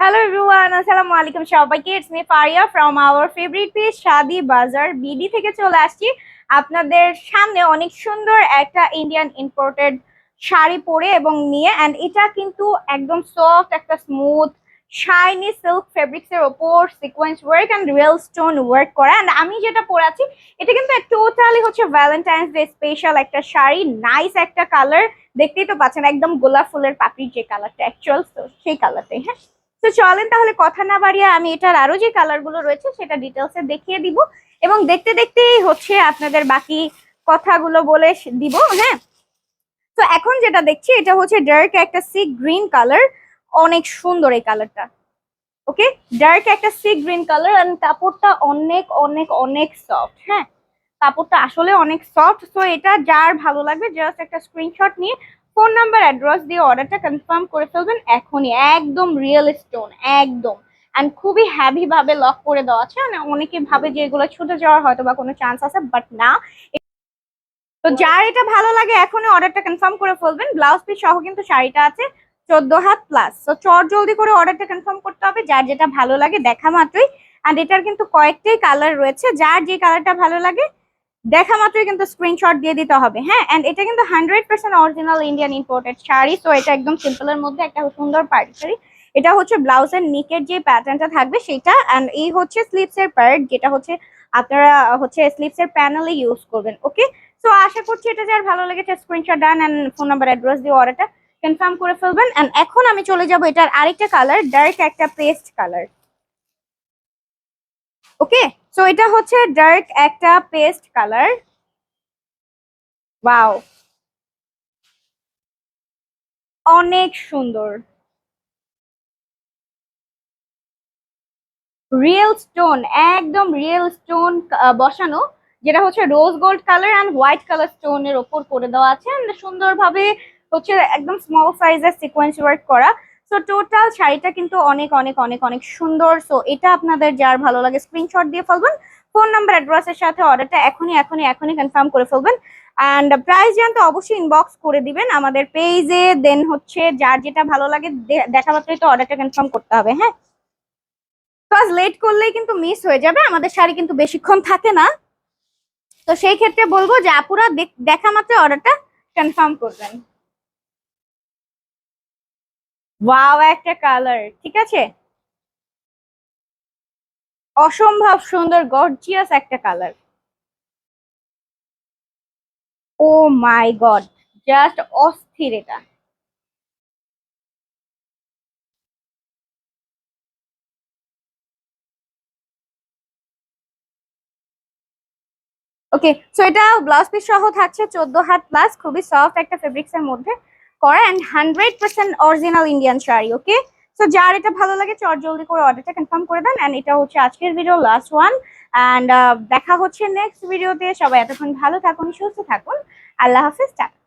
Hello everyone আসসালামু আলাইকুম সবাইকে it's me Faria from our favourite page Shadi Bazar BD থেকে চলে আসছি। আপনাদের সামনে অনেক সুন্দর একটা ইন্ডিয়ান ইম্পোর্টেড শাড়ি পরে এবং নিয়ে অ্যান্ড এটা কিন্তু একদম সফট একটা স্মুথ শাইনি সিল্ক ফেব্রিক্স এর ওপর sequence work and real stone work করা। অ্যান্ড আমি যেটা পরে আছি, এটা কিন্তু টোটালি হচ্ছে ভ্যালেন্টাইন্স ডে স্পেশাল একটা শাড়ি নাইস একটা কালার দেখতেই তো পাচ্ছেন, একদম গোলাপ ফুলের পাপড়ির যে কালারটা অ্যাকচুয়াল সেই কালারটাই হ্যাঁ? তো চলেন তাহলে কথা না বাড়িয়ে আমি এটার আরও যে কালারগুলো রয়েছে সেটা ডিটেলসে দেখিয়ে দিব এবং দেখতে দেখতেই হচ্ছে আপনাদের বাকি কথাগুলো বলে স- দিব হ্যাঁ? তো এখন যেটা দেখছি, এটা হচ্ছে ডার্ক একটা সি গ্রিন কালার অনেক সুন্দর এই কালারটা ওকে ডার্ক একটা সি গ্রিন কালার আর কাপড়টা অনেক অনেক অনেক সফট হ্যাঁ? কাপড়টা আসলে অনেক সফট তো এটা যার ভালো লাগবে জাস্ট একটা স্ক্রিনশট নিয়ে ফোন নাম্বার অ্যাড্রেস দিয়ে অর্ডারটা কনফার্ম করে ফেলবেন এখনই, একদম রিয়েল স্টোন একদম। অ্যান্ড খুবই হ্যাভি ভাবে লক করে দেওয়া আছে। মানে অনেকে ভাবে যে এগুলো ছুটে যাওয়ার হয়তো বা কোনো চান্স আছে বাট না। তো যার এটা ভালো লাগে এখনই অর্ডারটা কনফার্ম করে ফেলবেন। ব্লাউজ পিস সহ কিন্তু শাড়িটা আছে, চোদ্দ হাত প্লাস তো চট জলদি করে অর্ডারটা কনফার্ম করতে হবে, যার যেটা ভালো লাগে দেখা মাত্রই। অ্যান্ড এটার কিন্তু কয়েকটাই কালার রয়েছে। যার যে কালারটা ভালো লাগে দেখা মাত্রই কিন্তু স্ক্রিনশট দিয়ে দিতে হবে। হ্যাঁ এন্ড এটা কিন্তু hundred percent original Indian imported sari তো এটা একদম সিম্পলের মধ্যে একটা সুন্দর পার্টি শাড়ি। এটা হচ্ছে ব্লাউজের নিকের যে প্যাটার্নটা থাকবে সেটা এন্ড এই হচ্ছে স্লিপস এর পার্ট যেটা হচ্ছে আপনারা হচ্ছে স্লিপস এর প্যানেলে ইউজ করবেন ওকে সো আশা করছি এটা যার ভালো লেগেছে screenshot done and phone number address দিয়ে অর্ডারটা কনফার্ম করে ফেলবেন। এন্ড এখন আমি চলে যাব এটার আরেকটা কালার ডার্ক একটা পেস্ট কালার ওকে সো এটা হচ্ছে ডার্ক একটা পেস্ট কালার ওয়াও অনেক সুন্দর। রিয়েল স্টোন একদম রিয়েল স্টোন বসানো, যেটা হচ্ছে rose gold colour and white colour স্টোনের ওপর করে দেওয়া আছে। সুন্দরভাবে হচ্ছে একদম স্মল সাইজের সিকোয়েন্স ওয়ার্ক করা। সো টোটাল শাড়িটা কিন্তু অনেক অনেক অনেক অনেক সুন্দর। সো এটা আপনাদের যার ভালো লাগে স্ক্রিনশট দিয়ে ফেলবেন। ফোন নাম্বার অ্যাড্রেসের সাথে অর্ডারটা এখনই এখনই এখনই কনফার্ম করে ফেলবেন। অ্যান্ড প্রাইস জানতে অবশ্যই ইনবক্স করে দিবেন আমাদের পেজে দেন হচ্ছে যার যেটা ভালো লাগে দেখা মাত্রই তো অর্ডারটা কনফার্ম করতে হবে হ্যাঁ? বিকজ লেট করলেই কিন্তু মিস হয়ে যাবে, আমাদের শাড়ি কিন্তু বেশিক্ষণ থাকে না। তো সেই ক্ষেত্রে বলব যে আপুরা দেখা মাত্র অর্ডারটা কনফার্ম করবেন। ওয়াও একটা কালার ঠিক আছে? অসম্ভব সুন্দর গর্জিয়াস একটা colour oh my god just অস্থির এটা। ওকে সো এটা ব্লাউজ পিস সহ থাকছে, চোদ্দ হাত প্লাস খুবই সফট একটা ফেব্রিক্স এর মধ্যে। করা and hundred percent original Indian sari okay so যার এটা ভালো লাগে চর জলদি করে অর্ডারটা কনফার্ম করে দেন অ্যান্ড এটা হচ্ছে আজকের ভিডিও লাস্ট ওয়ান অ্যান্ড দেখা হচ্ছে নেক্সট ভিডিওতে সবাই এতক্ষণ ভালো থাকুন, সুস্থ থাকুন। আল্লাহ হাফিজ, টাটা।